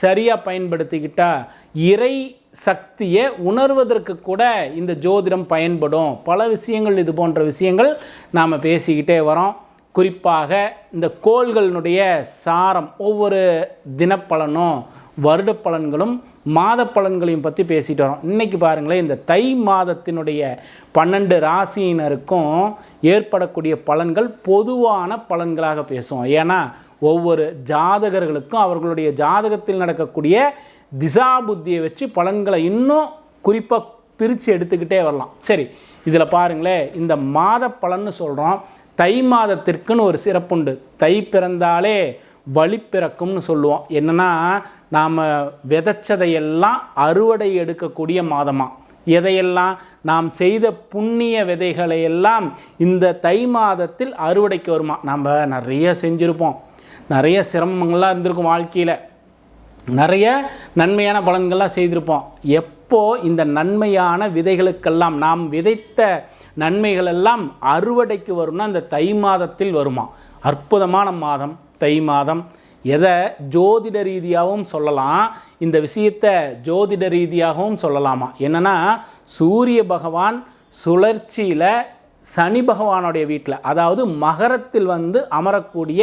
சரியாக பயன்படுத்திக்கிட்டால் இறை சக்தியை உணர்வதற்கு கூட இந்த ஜோதிடம் பயன்படும். பல விஷயங்கள் இது போன்ற விஷயங்கள் நாம் பேசிக்கிட்டே வரோம். குறிப்பாக இந்த கோள்களினுடைய சாரம் ஒவ்வொரு தினப்பலனும் வருட பலன்களும் மாத பலன்களையும் பற்றி பேசிட்டு வரோம். இன்றைக்கி பாருங்களேன் இந்த தை மாதத்தினுடைய பன்னெண்டு ராசியினருக்கும் ஏற்படக்கூடிய பலன்கள் பொதுவான பலன்களாக பேசுவோம். ஏன்னா ஒவ்வொரு ஜாதகர்களுக்கும் அவர்களுடைய ஜாதகத்தில் நடக்கக்கூடிய திசா புத்தியை வச்சு பலன்களை இன்னும் குறிப்பாக பிரித்து எடுத்துக்கிட்டே வரலாம். சரி இதில் பாருங்களேன் இந்த மாத பலன்னு சொல்கிறோம் தை மாதத்திற்குன்னு ஒரு சிறப்புண்டு. தை பிறந்தாலே வழி பிறக்கும்னு சொல்லுவோம். என்னென்னா நாம் விதைச்சதையெல்லாம் அறுவடை எடுக்கக்கூடிய மாதமாக எதையெல்லாம்? நாம் செய்த புண்ணிய விதைகளை எல்லாம் இந்த தை மாதத்தில் அறுவடைக்கு வருமா? நம்ம நிறைய செஞ்சுருப்போம். நிறைய சிரமங்கள்லாம் இருந்திருக்கும் வாழ்க்கையில். நிறைய நன்மையான பலன்கள்லாம் செய்திருப்போம். எப்போ இந்த நன்மையான விதைகளுக்கெல்லாம் நாம் விதைத்த நன்மைகள் எல்லாம் அறுவடைக்கு வரும்னா அந்த தை மாதத்தில் வருமா? அற்புதமான மாதம் தை மாதம். எதை ஜோதிட ரீதியாகவும் சொல்லலாம் இந்த விஷயத்தை ஜோதிட ரீதியாகவும் சொல்லலாமா? என்னென்னா சூரிய பகவான் சுழற்சியில் சனி பகவானுடைய வீட்டில் அதாவது மகரத்தில் வந்து அமரக்கூடிய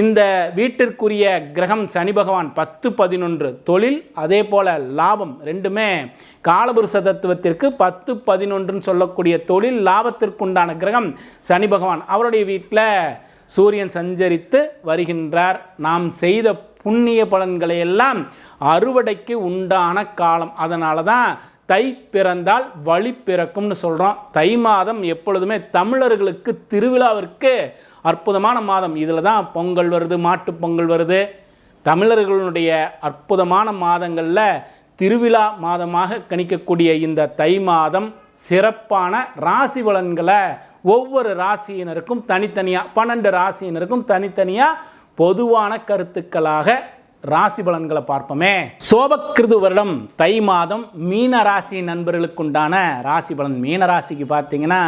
இந்த வீட்டிற்குரிய கிரகம் சனி பகவான் பத்து பதினொன்று தொழில் அதே போல் லாபம் ரெண்டுமே காலபுருஷ தத்துவத்திற்கு பத்து பதினொன்றுன்னு சொல்லக்கூடிய தொழில் லாபத்திற்குண்டான கிரகம் சனி பகவான். அவருடைய வீட்டில் சூரியன் சஞ்சரித்து வருகின்றார். நாம் செய்த புண்ணிய பலன்களை எல்லாம் அறுவடைக்கு உண்டான காலம். அதனால தான் தை பிறந்தால் வழி பிறக்கும்னு சொல்கிறோம் தை மாதம் எப்பொழுதுமே தமிழர்களுக்கு திருவிழாவிற்கு அற்புதமான மாதம். இதில் தான் பொங்கல் வருது மாட்டுப் பொங்கல் வருது. தமிழர்களுடைய அற்புதமான மாதங்களில் திருவிழா மாதமாக கணிக்கக்கூடிய இந்த தை மாதம் சிறப்பான ராசி பலன்களை ஒவ்வொரு ராசியினருக்கும் தனித்தனியாக பன்னெண்டு ராசியினருக்கும் தனித்தனியாக பொதுவான கருத்துக்களாக ராசி பலன்களை பார்ப்போமே. சோபக்கிருது வருடம் தை மாதம் மீன ராசி நண்பர்களுக்குண்டான ராசி பலன். மீன ராசிக்கு பார்த்தீங்கன்னா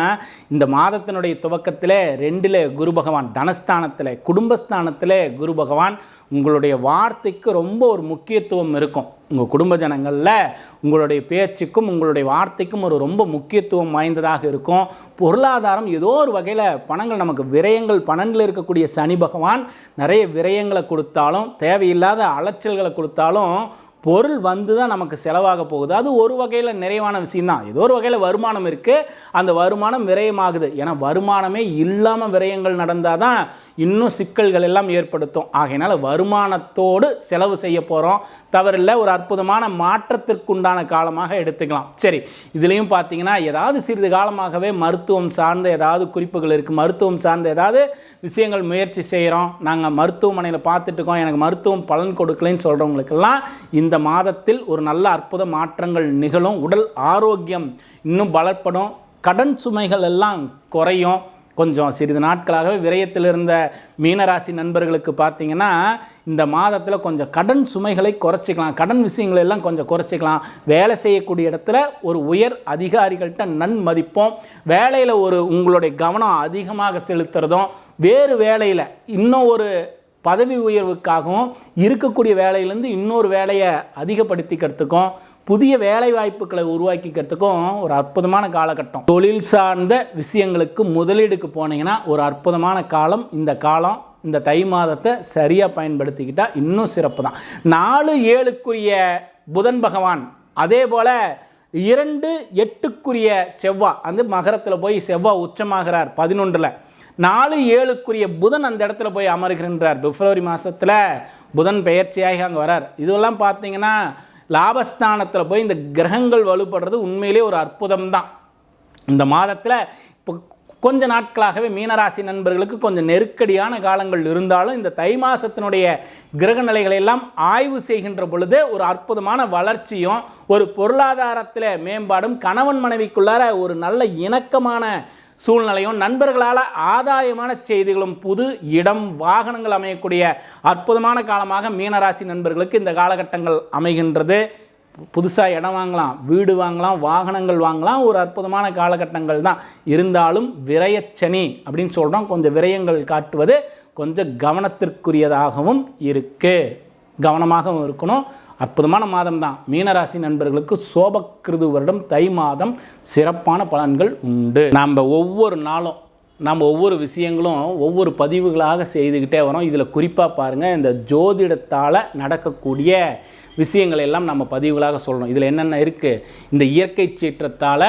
இந்த மாதத்தினுடைய துவக்கத்தில் ரெண்டில் குரு பகவான் தனஸ்தானத்தில் குடும்பஸ்தானத்தில் குரு பகவான் உங்களுடைய வார்த்தைக்கு ரொம்ப ஒரு முக்கியத்துவம் இருக்கும். உங்கள் குடும்ப ஜனங்களில் உங்களுடைய பேச்சுக்கும் உங்களுடைய வார்த்தைக்கும் ஒரு ரொம்ப முக்கியத்துவம் வாய்ந்ததாக இருக்கும். பொருளாதாரம் ஏதோ ஒரு வகையில் பணங்கள் நமக்கு விரயங்கள் பணங்கள் இருக்கக்கூடிய சனி பகவான் நிறைய விரயங்களை கொடுத்தாலும் தேவையில்லாத அலைச்சல்களை கொடுத்தாலும் பொருள் வந்து தான் நமக்கு செலவாக போகுது. அது ஒரு வகையில் நிறைவான விஷயம்தான். ஏதோ ஒரு வகையில் வருமானம் இருக்குது அந்த வருமானம் விரயமாகுது. ஏன்னா வருமானமே இல்லாமல் விரயங்கள் நடந்தால் தான் இன்னும் சிக்கல்கள் எல்லாம் ஏற்படுத்தும். ஆகையினால் வருமானத்தோடு செலவு செய்ய போகிறோம் தவறில்லை ஒரு அற்புதமான மாற்றத்திற்குண்டான காலமாக எடுத்துக்கலாம். சரி இதுலேயும் பார்த்தீங்கன்னா ஏதாவது சிறிது காலமாகவே மருத்துவம் சார்ந்த ஏதாவது குறிப்புகள் இருக்குது மருத்துவம் சார்ந்த ஏதாவது விஷயங்கள் முயற்சி செய்கிறோம் நாங்கள் மருத்துவமனையில் பார்த்துட்டு இருக்கோம். எனக்கு மருத்துவம் பலன் கொடுக்கலைன்னு சொல்கிறவங்களுக்கெல்லாம் இந்த மாதத்தில் ஒரு நல்ல அற்புத மாற்றங்கள் நிகழும். உடல் ஆரோக்கியம் இன்னும் பலப்படும் கடன் சுமைகள் எல்லாம் குறையும். கொஞ்சம் சிறிது நாட்களாகவே விரயத்தில் இருந்த மீனராசி நண்பர்களுக்கு பார்த்தீங்கன்னா இந்த மாதத்தில் கொஞ்சம் கடன் சுமைகளை குறைச்சிக்கலாம். கடன் விஷயங்களை எல்லாம் கொஞ்சம் குறைச்சிக்கலாம். வேலை செய்யக்கூடிய இடத்துல ஒரு உயர் அதிகாரிகள்கிட்ட நன்மதிப்போம். வேலையில் ஒரு உங்களுடைய கவனம் அதிகமாக செலுத்துறதும் வேறு வேலையில் இன்னும் ஒரு பதவி உயர்வுக்காகவும் இருக்கக்கூடிய வேலையிலேருந்து இன்னொரு வேலையை அதிகப்படுத்திக்கிறதுக்கும் புதிய வேலை வாய்ப்புகளை உருவாக்கிக்கிறதுக்கும் ஒரு அற்புதமான காலகட்டம். தொழில் சார்ந்த விஷயங்களுக்கு முதலீடுக்கு போனீங்கன்னா ஒரு அற்புதமான காலம். இந்த காலம் இந்த தை மாதத்தை சரியாக பயன்படுத்திக்கிட்டால் இன்னும் சிறப்பு தான். நாலு ஏழுக்குரிய புதன் பகவான் அதே போல் இரண்டு எட்டுக்குரிய செவ்வாய் அந்த மகரத்தில் போய் செவ்வாய் உச்சமாகிறார் பதினொன்றில். நாலு ஏழுக்குரிய புதன் அந்த இடத்துல போய் அமர்கின்றார். பிப்ரவரி மாதத்தில் புதன் பெயர்ச்சியாகி அங்கே வரார். இதெல்லாம் பார்த்தீங்கன்னா லாபஸ்தானத்தில் போய் இந்த கிரகங்கள் வலுப்படுறது உண்மையிலே ஒரு அற்புதம் தான் இந்த மாதத்தில் இப்போ கொஞ்ச நாட்களாகவே மீனராசி நண்பர்களுக்கு கொஞ்சம் நெருக்கடியான காலங்கள் இருந்தாலும் இந்த தை மாதத்தினுடைய கிரக நிலைகளை எல்லாம் ஆய்வு செய்கின்ற பொழுது ஒரு அற்புதமான வளர்ச்சியும் ஒரு பொருளாதாரத்தில் மேம்பாடும் கணவன் மனைவிக்குள்ளார ஒரு நல்ல இணக்கமான சூழ்நிலையும் நண்பர்களால் ஆதாயமான செய்திகளும் புது இடம் வாகனங்கள் அமையக்கூடிய அற்புதமான காலமாக மீனராசி நண்பர்களுக்கு இந்த காலகட்டங்கள் அமைகின்றது. புதுசாக இடம் வாங்கலாம் வீடு வாங்கலாம் வாகனங்கள் வாங்கலாம் ஒரு அற்புதமான காலகட்டங்கள் தான். இருந்தாலும் விரயச்சனி அப்படின்னு சொல்கிறோம் கொஞ்சம் விரயங்கள் காட்டுவது கொஞ்சம் கவனத்திற்குரியதாகவும் இருக்குது கவனமாகவும் இருக்கணும். அற்புதமான மாதம் தான் மீனராசி நண்பர்களுக்கு சோபக்கிருது வருடம் தை மாதம் சிறப்பான பலன்கள் உண்டு. நாம் ஒவ்வொரு நாளும் நம்ம ஒவ்வொரு விஷயங்களும் ஒவ்வொரு பதிவுகளாக செய்துக்கிட்டே வரோம். இதில் குறிப்பாக பாருங்கள் இந்த ஜோதிடத்தால் நடக்கக்கூடிய விஷயங்கள் எல்லாம் நம்ம பதிவுகளாக சொல்கிறோம் இதில் என்னென்ன இருக்குது இந்த இயற்கை சீற்றத்தால்